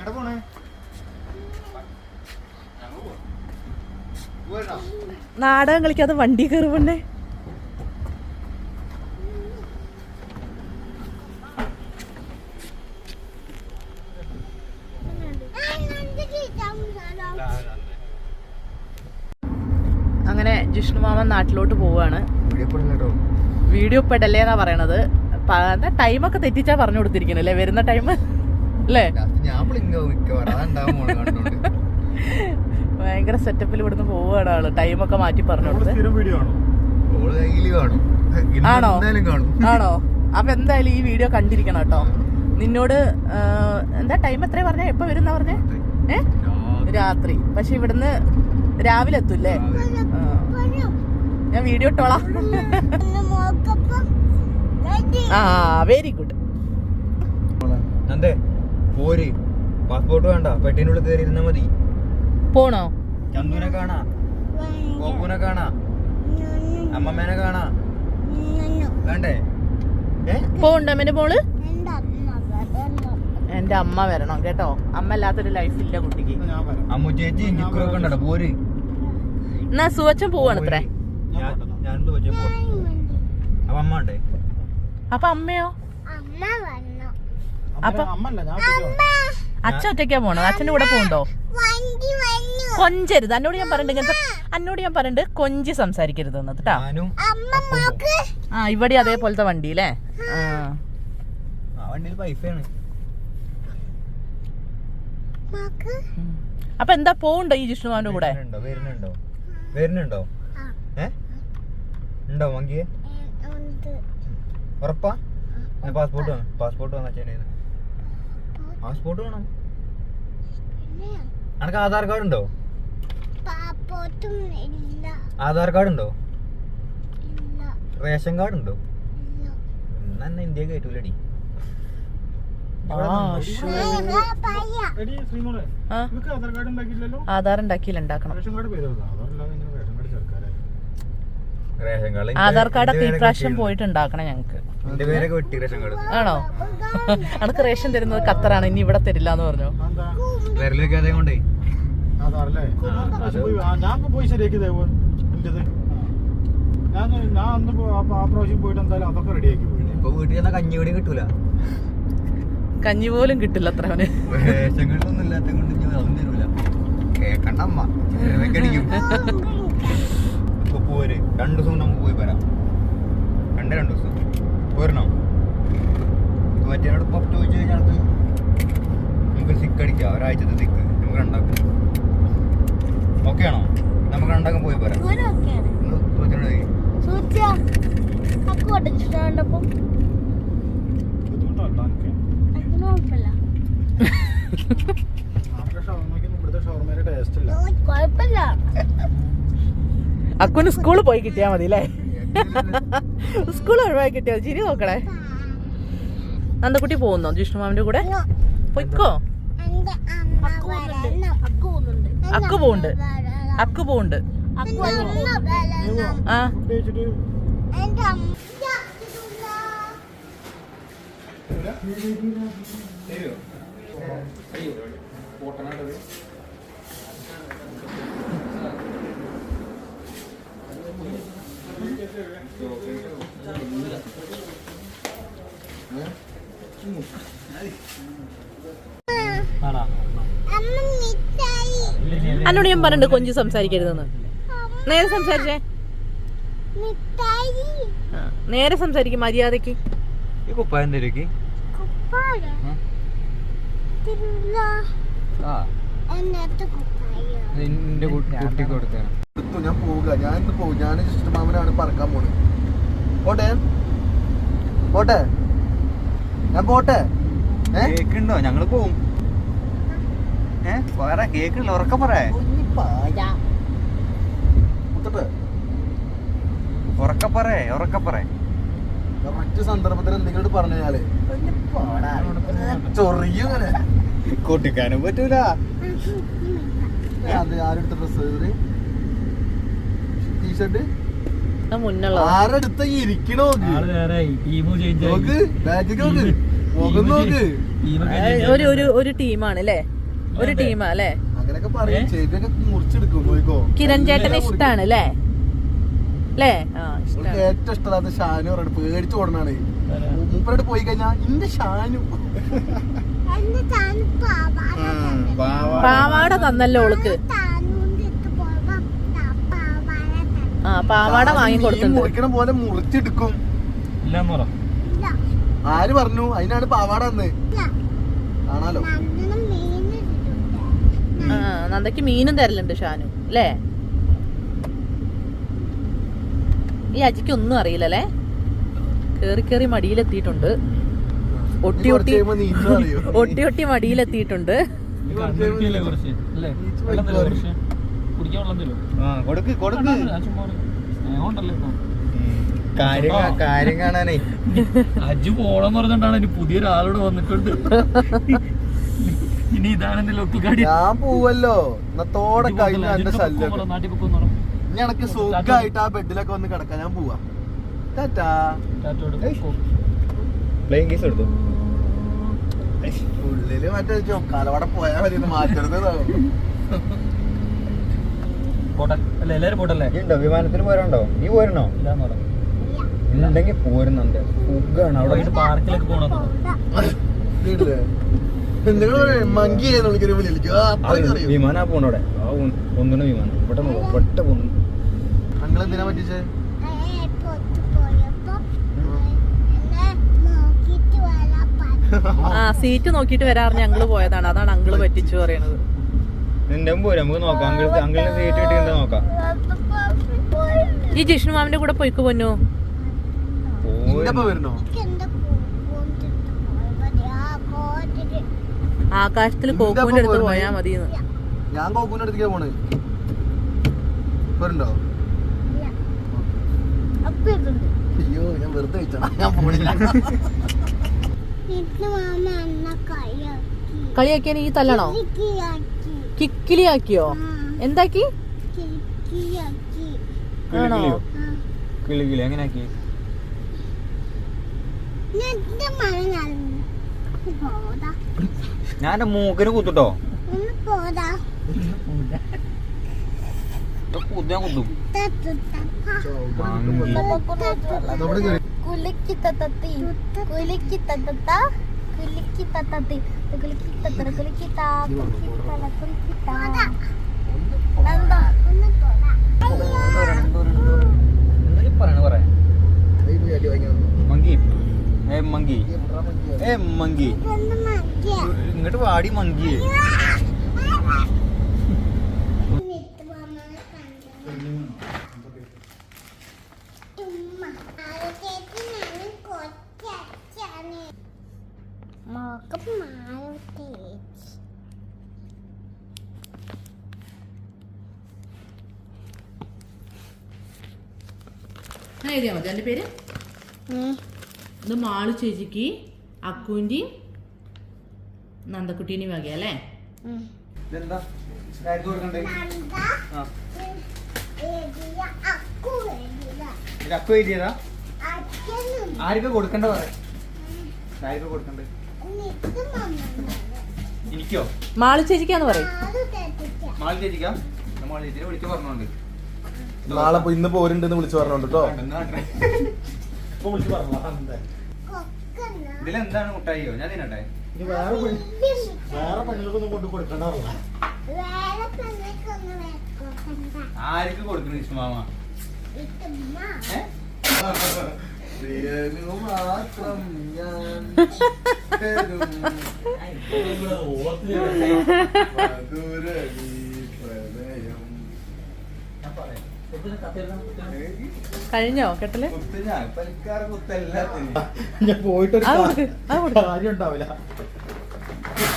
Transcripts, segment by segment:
എവിടെ പോണേ? നാടകം കളിക്കാതെ വണ്ടി കയറുപണ്ണേ അങ്ങനെ ജിഷ്ണു മാമൻ നാട്ടിലോട്ട് പോവാണ്. വീഡിയോ എന്നാ പറയണത്? ടൈമൊക്കെ തെറ്റിച്ചാ പറഞ്ഞു കൊടുത്തിരിക്കണല്ലേ? വരുന്ന ടൈം അല്ലേ ഭയങ്കര സെറ്റപ്പിൽ ഇവിടുന്ന് പോവുകയാണ് ആൾ. ടൈമൊക്കെ മാറ്റി പറഞ്ഞു ആണോ? ആണോ? അപ്പൊ എന്തായാലും ഈ വീഡിയോ കണ്ടിരിക്കണം കേട്ടോ. നിന്നോട് എന്താ ടൈം എത്രയാ പറഞ്ഞ? എപ്പോ വരുന്ന പറഞ്ഞേ? ഏ? രാത്രി. പക്ഷെ ഇവിടുന്ന് രാവിലെ എത്തൂല്ലേ? ഞാൻ വീഡിയോ ഇട്ടോളാം. ആ വെരി ഗുഡ് നന്ദേ. പോര്. പാസ്പോർട്ട് വേണ്ട. പെട്ടിനുള്ളിൽ കയറി ഇരുന്നാ മതി. പോണോ? ചന്ദുനെ കാണാ. കോപ്പുനെ കാണാ. അമ്മമ്മേനെ കാണാ. വേണ്ടേ? ഏ? പോണ്ടോ അമ്മേന്റെ മോൾ? എന്റെ അമ്മ വരണം. കേട്ടോ? അമ്മ അല്ലാത്തൊരു ലൈഫ് ഇല്ല കുട്ടിക്ക്. അമ്മു ചേച്ചി നിക്കറൊക്കെ ഉണ്ടോ പോര്. എന്നാ സുവച്ചൻ പോവാണ് പോ അപ്പൊ അമ്മയോ? അമ്മ വരാം. അച്ഛൻ ഒറ്റയ്ക്കാ പോണത് അച്ഛന്റെ കൂടെ പോകണ്ടോ കൊഞ്ചരുത്. എന്നോട് ഞാൻ പറഞ്ഞിട്ട് ഇങ്ങനത്തെ എന്നോട് ഞാൻ പറഞ്ഞിട്ട് കൊഞ്ചി സംസാരിക്കരുത് എന്നിട്ടാ കേട്ടാ. ആ ഇവിടെ അതേപോലത്തെ വണ്ടി അല്ലേ. അപ്പൊ എന്താ പോവുണ്ടോ ഈ ജിഷ്ണുമാന്റെ കൂടെ? വരുന്നുണ്ടോ ഉണ്ടോ മങ്കിയെ? ഉറപ്പാ? പാസ്പോർട്ട് പാസ്പോർട്ട് വന്നാ അച്ഛന്റെ പാസ്പോർട്ട് വേണം. അനക്ക് ആധാർ കാർഡ് ഉണ്ടോ? ആധാർ കാർഡ് ഉണ്ടോ? ഇല്ല. റേഷൻ കാർഡ് ഉണ്ടോ? ഇല്ല. എന്നാ ഇന്ത്യ കയറ്റൂലടി ആധാർ ഉണ്ടാക്കിയില്ല ഉണ്ടാക്കണം റേഷൻ കാർഡ് പേര് ആധാറില്ലാതെ ഇങ്ങനെ റേഷൻ കാർഡ് ചേർക്കാനായി റേഷൻ കാർഡ് ആധാർ കാർഡൊക്കെ ഒക്കെ ഇപ്രാവശ്യം പോയിട്ട് ഉണ്ടാക്കണം ഞങ്ങക്ക്. ആണോ? അനക്ക് റേഷൻ തരുന്നത് ഖത്തറാണ്. ഇനി ഇവിടെ തരില്ല എന്ന് പറഞ്ഞു? ഞാൻ ഞാൻ അന്ന് ആ പ്രാവശ്യം പോയിട്ട് എന്തായാലും അതൊക്കെ റെഡിയാക്കി ഇപ്പൊ വീട്ടിൽ കഞ്ഞി കൂടി കിട്ടൂല. കഞ്ഞി പോലും കിട്ടില്ല അത്ര അവന്. ഇല്ലാത്ത കൊണ്ട് തരൂല. കേക്കണ്ട അമ്മ. പോര്. രണ്ടു ദിവസം കൊണ്ട് നമുക്ക് പോയി വരാം. രണ്ടേ രണ്ടു ദിവസം. പോരണോ? മറ്റേനോട് പപ്പ് ചോദിച്ചു കഴിഞ്ഞാൽ നമുക്ക് സിക്ക് അടിക്കാം. ഒരാഴ്ചത്തെ സിക്ക് നമുക്ക് രണ്ടാക്കും ഓക്കെ ആണോ? നമുക്ക് രണ്ടാക്കും പോയി വരാം ഷവർമ്മയുടെ ടേസ്റ്റ് ഇല്ല. കുഴപ്പമില്ല അക്കുന് സ്കൂളിൽ പോയി കിട്ടിയാ മതി അല്ലേ സ്കൂൾ ഒഴിവായി കിട്ടിയാൽ. ചിരി നോക്കണേ. നന്ദക്കുട്ടി പോകുന്നോ? ജിഷ്ണുമാമിന്റെ കൂടെ? പൊയ്ക്കോ. അക്കു പോണ്ട് അക്കു പോണ്ട് ആ. ഫുഡ് കഴിച്ചിട്ട് എന്റെ അമ്മ അമ്മ മിഠായി എന്നോട് ഞാൻ പറഞ്ഞിട്ട് കൊഞ്ച് സംസാരിക്കരുതെന്ന്. നേരെ സംസാരിച്ചേ. നേരെ സംസാരിക്കും മര്യാദയ്ക്ക് ഞാൻ പോവുക. ഞാൻ ഇന്ന് പോകും ഞാൻ പറക്കാൻ പോണത്. പോട്ടെ? പോട്ടെ? ഞാൻ പോട്ടെ? ഞങ്ങൾ പോവും. വേറെ കേക്ക് ഉണ്ടോ ഉറക്കം മുത്തട്ടെ. ഉറക്കപ്പറേ പറയേ ഉറക്ക പറയേ മറ്റു സന്ദർഭത്തിൽ എന്തെങ്കിലും പറഞ്ഞു കഴിഞ്ഞാലേ. ചൊറിയുങ്ങനെ കൊട്ടിക്കാനും പറ്റൂല. അത് ആരെടുത്ത ഡ്രസ് ടീഷർട്ട് ആരെടുത്ത ഇരിക്കണോ ഒരു ഒരു ഒരു ടീമാണ് അല്ലേ? ഒരു ടീമാ അല്ലേ? അങ്ങനെയൊക്കെ പറയും. ചെവിയൊക്കെ മുറിച്ചെടുക്കും നോക്കോ കിരൺ ചേട്ടന് ഇഷ്ടാണ് അല്ലേ? അല്ലേ? ആ അവൾക്ക് ഇഷ്ടാണ്. ഏറ്റവും ഇഷ്ടമില്ലാത്ത ഷാനു പറഞ്ഞു പേടിച്ചു ഓടണാണ് മൂപ്പരോട് പോയി ഇന്റെ ഷാനു. പാവാട പാവാട. തന്നല്ലോ ഓൾക്ക്? ആ പാവാട വാങ്ങി കൊടുത്തിട്ടുണ്ട്. മുറിക്കണ പോലെ മുറിച്ചെടുക്കും. ആര് പറഞ്ഞു? അതിനാണ് പാവാട തന്നെ. ഇല്ല. ആ നന്ദയ്ക്ക് മീനും തരലുണ്ട് ഷാനു അല്ലേ? ഈ അജിക്ക് ഒന്നും അറിയില്ലല്ലേ കേറി കേറി മടിയിലെത്തിയിട്ടുണ്ട്. ഒട്ടി ഒട്ടി ഒട്ടി ഒട്ടി മടിയിലെത്തിയിട്ടുണ്ട്. കാര്യം കാണാനേ. അജു പോണെന്ന് പറഞ്ഞിട്ടാണ് പുതിയൊരാളോട് വന്നിട്ടുണ്ട്. ഇനി ഇതാണ് എന്റെ ലൊക്കിക്കാടി ഞാൻ പോവല്ലോ. ഇന്നത്തോടെ കഴിഞ്ഞ എന്റെ ശല്യം നാട്ടിൽ പൊക്കോന്ന് പറ ഇനി എനക്ക് സുഖമായിട്ട് ആ ബെഡിലൊക്കെ വന്ന് കിടക്കാൻ ഞാൻ പോവാ. ടാറ്റാ. പ്ലെയിൻ കേസ് എടുത്തു? ഉള്ളിൽ മറ്റേ കലവട പോയാ മതി മാറ്റരുത് പോട്ടെ. അല്ല എല്ലാരും പോട്ടല്ലേ? ഉണ്ടോ വിമാനത്തിൽ പോരുണ്ടോ? നീ പോരണോ ഇല്ലാന്ന് ഉണ്ടെങ്കിൽ പോരുന്നുണ്ട്. സുഖാണ്. അവിടെ പാർക്കിലേക്ക് പോകണം വിമാനാ പോണവിടെ ഒന്നിനും വിമാനം. ഇവിടെ പെട്ട പോന്നു എന്തിനാ പറ്റിച്ചേ. ആ സീറ്റ് നോക്കിട്ട് വരാറിന് ഞങ്ങൾ പോയതാണ്. അതാണ് അങ്കിൾ പറ്റിച്ചു പറയണത്. നിന്റെ പോരും. നമുക്ക് നോക്കാം. അങ്കിൾ അങ്കിളിന് സീറ്റ് കിട്ടിയിട്ട് നോക്കാം? ഈ ജിഷ്ണു മാമിന്റെ കൂടെ പോയിക്കു പൊന്നു വരണോ എനിക്ക് എന്റെ കൂട്ടിട്ട് പോയപ്പോ ആ കോട്ടിട്ട് ആകാശത്തിൽ നിന്റെ കോക്കൂന്റെ അടുത്ത് പോയാൽ പോയാ മതി ഞാൻ കോക്കൂന്റെ അടുത്തേക്ക് പോണ്. ഇതുണ്ട് അയ്യോ ഞാൻ വെറുതെ വെച്ചാ ഞാൻ പോണില്ല. കളിയാക്കിയാൻ ഈ തല്ലണോ? കിക്കിളിയാക്കിയോ എന്താക്കി? ആണോ? കിളിയോ? ആ. ഞാൻ എന്റെ മൂക്കിന് കുത്തുട്ടോ. കുത്താൻ കുത്തും. കുലുക്കി തത്തത്തി കുലുക്കി തത്തത്ത കുലുക്കി തത്തത്തി കുലുക്കി തത്തറ കുലുക്കി താ കുലുക്കി തല കുലുക്കി താ നന്ദാ ഒന്ന് പോടാ പറയണ പറയാ ദേ പോയി അടി വാങ്ങി വന്നു. മങ്കി ഏ മങ്കി ഈ എവിടാ മങ്കിയാ? ഏ മങ്കി. ഇങ്ങോട്ട് വാടി മങ്കി. എഴുതിയാ മതി. എന്റെ പേര്? ഇത് മാളു ചേച്ചിക്ക് അക്കുവിന്റെയും നന്ദക്കുട്ടീനെയും വകയല്ലേ ഇതെന്താ? ആർക്ക് കൊടുക്കണ്ടേ? അക്കു എഴുതിയതാ. എനിക്കോ? മാളു ചേച്ചിക്കാന്ന് പറയും. മാളി ചേച്ചിക്കാം. മാളി ചേച്ചിനെ വിളിച്ചു പറഞ്ഞോണ്ട്. നാളെ ഇപ്പൊ ഇന്ന് പോരുണ്ടെന്ന് വിളിച്ചു പറഞ്ഞോണ്ട് കേട്ടോ ഇപ്പൊ വിളിച്ച് പറഞ്ഞോ കൊക്കന ഇതിലെന്താണ് മുട്ടായിയോ ഞാൻ തിന്നട്ടെ. ഇനി വേറെ പെണ്ണ് വേറെ പെണ്ണുങ്ങൾക്കൊന്നും കൊണ്ട് പെണ്ണൊക്കെ വെക്കണ്ട ആർക്ക് കൊടുക്കണ ഇഷ്ടമാമ പ്രിയനു മാത്രം ഞാൻ തരും മധുരമീ പ്രണയം. ഞാൻ പലിക്കാറ് കുത്തല്ലാത്തിന് ഞാൻ പോയിട്ടൊരു അത് കെട്ടൽ? അത് കൊടുക്ക്. കാര്യം ഉണ്ടാവില്ല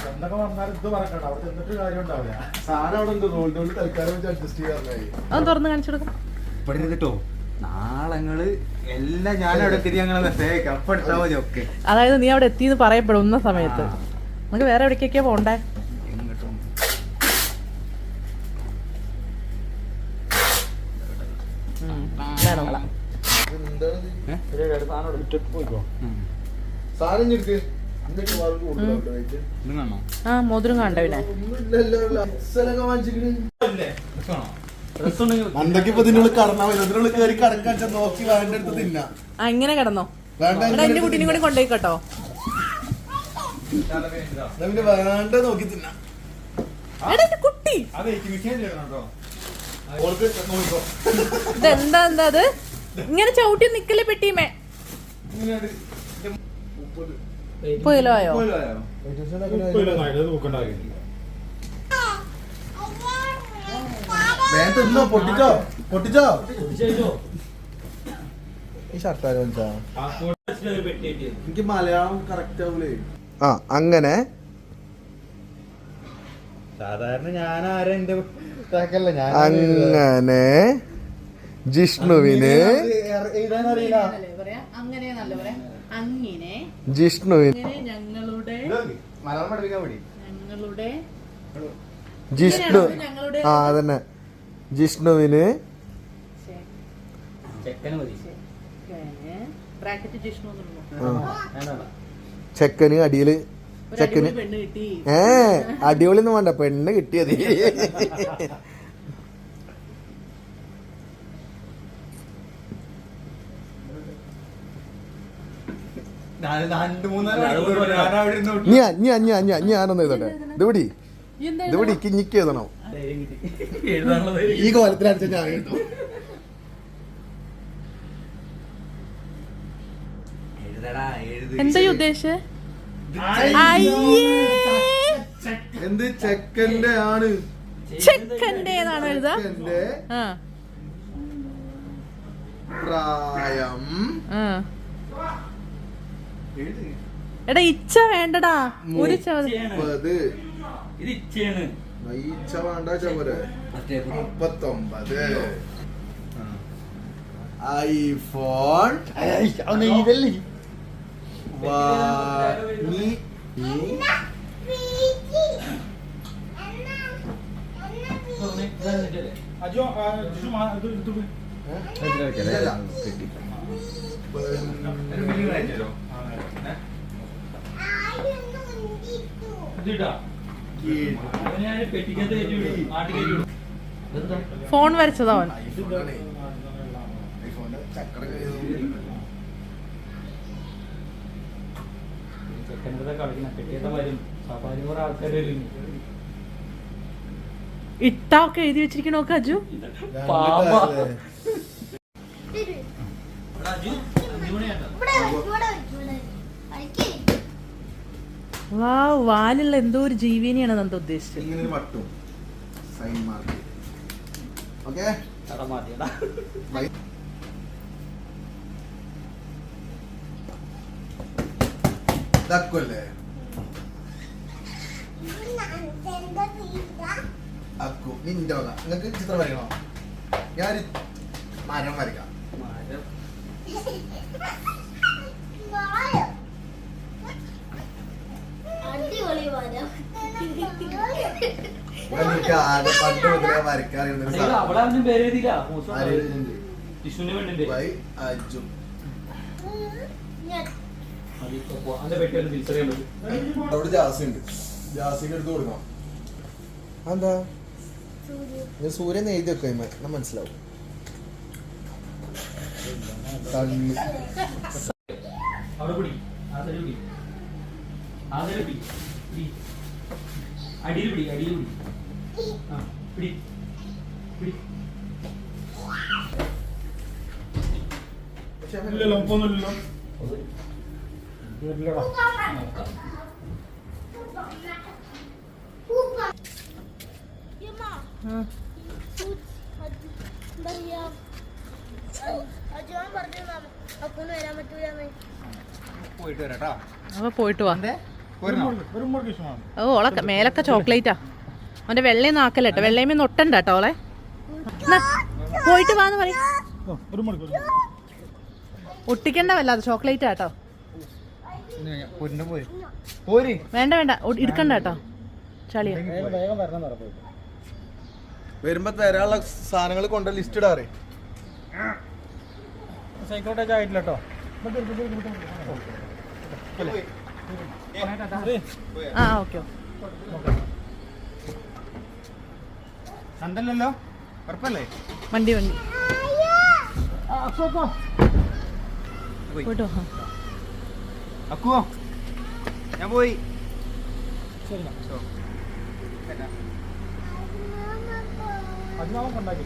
എന്തൊക്കെ വന്നാലും ഇത് പറക്കണ്ട അവിടെ ചെന്നിട്ട് കാര്യം ഉണ്ടാവില്ല സാധനം അവിടെ ഉണ്ട്. തൽക്കാലം വെച്ച് അഡ്ജസ്റ്റ് തുറന്ന് കൊടുക്കാം. ഇവിടെ ഇരുന്നിട്ടോ നാളങ്ങൾ എല്ലാം ഞാൻ അവിടെ അതായത് നീ അവിടെ എത്തിയെന്ന് പറയപ്പെടുന്ന സമയത്ത്. നമുക്ക് വേറെ എവിടേക്കൊക്കെയാ പോണ്ടേ എങ്ങോട്ടും ഉം, വേണം വള. എന്താണ് ഇത്? ഏ? ഒരു രണ്ട് സാധനം എടുത്തിട്ട് പോയിക്കോ സാധനം ഇഞ്ഞി എടുക്ക് ഇതിനൊക്കെ വളരെ കൂടുതലാട്ടോ weight. ഇതാണോ ആ മോതിരം കണ്ടവിനെ ഒന്നുമില്ലല്ലോ, ലക്സലൊക്കെ വാങ്ങിച്ചിക്കണ്. രസമാണോ മന്ദക്ക് ഇപ്പൊ ഇതിനുള്ളിൽ കടന്നാ മതി ഇതിനുള്ളിൽ കയറി കടക്കാൻ ചെന്ന് നോക്കി വേണ്ട അടുത്ത് ആ ഇങ്ങനെ കിടന്നോ? വേണ്ട എടാ എന്റെ കുട്ടീനെ കൂടി പിന്നെ വേണ്ട നോക്കി തിന്നാ. കുട്ടി. ഇതെന്താ എന്താ അത്? ഇങ്ങനെ ചവിട്ടി നിക്കൽ. ഇത് മുപ്പത്. പൊട്ടിച്ചോ പൊട്ടിച്ചോ. ഈ ഷർട്ട് ആരോ എനിക്ക് മലയാളം കറക്റ്റ് ആവൂലേ. ആ അങ്ങനെ. സാധാരണ ഞാൻ ആരെന്റെ അങ്ങനെ. ജിഷ്ണുവിന് എഴുതാൻ അറിയില്ല അങ്ങനെ ജിഷ്ണു. ഞങ്ങളുടെ ഞങ്ങളുടെ ജിഷ്ണു. ഞങ്ങളുടെ ആ അതന്നെ. ജിഷ്ണുവിന് ചെക്കന് അടിയിൽ ചെക്കന് അടിപൊളി പെണ്ണ് കിട്ടി. ഏ അടിപൊളി ഒന്നും വേണ്ട. പെണ്ണ് കിട്ടിയത് ഞാൻ രണ്ട് മൂന്നാൽ മണിക്കൂർ ഞാൻ അവിടെ ഇരുന്ന് വിട്ടു. ഞാൻ ഞാൻ ഞാൻ ഞാൻ ഞാനൊന്ന് എഴുതട്ടെ. ഇത് പിടി ഈ എന്താ ഇത്? പിടി കിഞ്ഞിക്ക് എഴുതണം. ഈ കോലത്തിലടിച്ച ഞാൻ എഴുതും. എന്താ ഉദ്ദേശം? എന്ത് ചെക്കന്റെ ആണ്? ചെക്കന്റെതാണോ എഴുതാ? പ്രായം. എടാ ഇച്ച വേണ്ടടാ. ഒരു മുപ്പത് ഇത് ഇച്ചയാണ് നയിച്ച വേണ്ട ചവര് മുപ്പത്തൊമ്പത്. ഐഫോൺ വാങ്ങി അജോ ആ, ജിഷു മാ- ഇത് എടുത്തു പോയി. ഇല്ലല്ല. ഒരു മിനിറ്റ് അയച്ചോ ഇതിട്ടാ അവന് ഞാൻ പെട്ടിക്കകത്ത് കയറ്റി വിടും നാട്ടിൽ കയറ്റി വിടും ഇതെന്താ ഫോൺ വരച്ചതാ അവൻ. ഐഫോണാണേ. ഐഫോണിന്റെ ചക്കരൊക്കെ ചെക്കന്റെ കളിക്കുന്ന പെട്ടിയത്തെ വരും. ഇവിടെ ഇവിടെ ആൾക്കാർ വരും ഇട്ടാ ഒക്കെ എഴുതി വെച്ചിരിക്കണോ നോക്ക് അജു പാമ്പ രണ്ടല്ലേ? വാ വാലുള്ള എന്തോ ഒരു ജീവിനെയാണ് നന്ദ ഉദ്ദേശിച്ചത്. ഇങ്ങനെ ഒരു വട്ടും സൈൻ മാർക്ക് ഓക്കെ ഇതാക്കുമല്ലേ അക്കു നിന്റെ വക. നിങ്ങൾക്ക് ചിത്രം വരയ്ക്കണോ? ഞാൻ മരം വരയ്ക്കാം. മരം. അവിടെ ജാസി ഉണ്ട് ജാസിക്ക് എടുത്ത് കൊടുക്കണം. എന്താ ഞാൻ സൂര്യൻ എഴുതി വെക്കുമ്പോ എന്നാ മനസ്സിലാവും. അവിടെ പിടി. ആ സൈഡ് പിടി. ആ സൈഡ് പിടി. പിടി. അടിയിൽ പിടി അടിയിൽ പിടി. ആ പിടി. പിടി. ഇല്ലല്ലോ മുപ്പൊന്നുമില്ലല്ലോ ഇല്ലടാ പോയിട്ട് വരാട്ടോ അപ്പൊ പോയിട്ട് വാ ഓ ഓളൊക്കെ മേലൊക്കെ ചോക്ലേറ്റാ അവന്റെ വെള്ളയും ആക്കലട്ടോ കേട്ടോ വെള്ളയും നൊട്ടണ്ട കേട്ടോ ഓളെ പോയിട്ട് വാന്ന് പറയും ഒരു മുറുക്ക് ഒരു ഒട്ടിക്കണ്ട വല്ലാതെ ചോക്ലേറ്റ് പോര് വേണ്ട വേണ്ട എടുക്കണ്ട കേട്ടോ ചളിയ വരുമ്പോ തരാനുള്ള സാധനങ്ങൾ കൊണ്ട് ലിസ്റ്റ് ഇടാറേ സൈക്കോട്ടേജ് ആയിട്ടില്ല കേട്ടോ. ആ ഓക്കെ ചന്തല്ലല്ലോ ഉറപ്പല്ലേ? വണ്ടി വണ്ടി. പോയിട്ടോ. അക്കുവോ? ഞാൻ പോയി. ശരി. സോ. കൊണ്ടാക്കി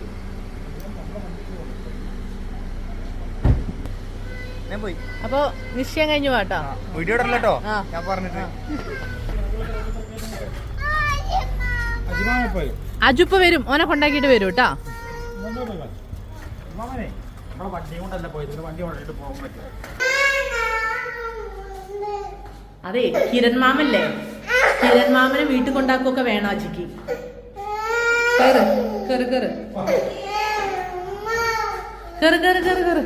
ഞാൻ പോയി. അപ്പൊ നിശ്ചയം കഴിഞ്ഞു പോട്ടോ വീഡിയോ ഇടല്ലോ ഞാൻ പറഞ്ഞിട്ട്. അജുപ്പ വരും. ഓനെ കൊണ്ടാക്കിട്ട് വരും കേട്ടാ. അതെ കിരൺ മാമല്ലേ? കിരൺ മാമനെ വീട്ടിൽ കൊണ്ടാക്കുകയൊക്കെ വേണം അജിക്ക്? കേറ് കേറ് കേറ്. കേറ് കേറ് കേറ് കേറ്.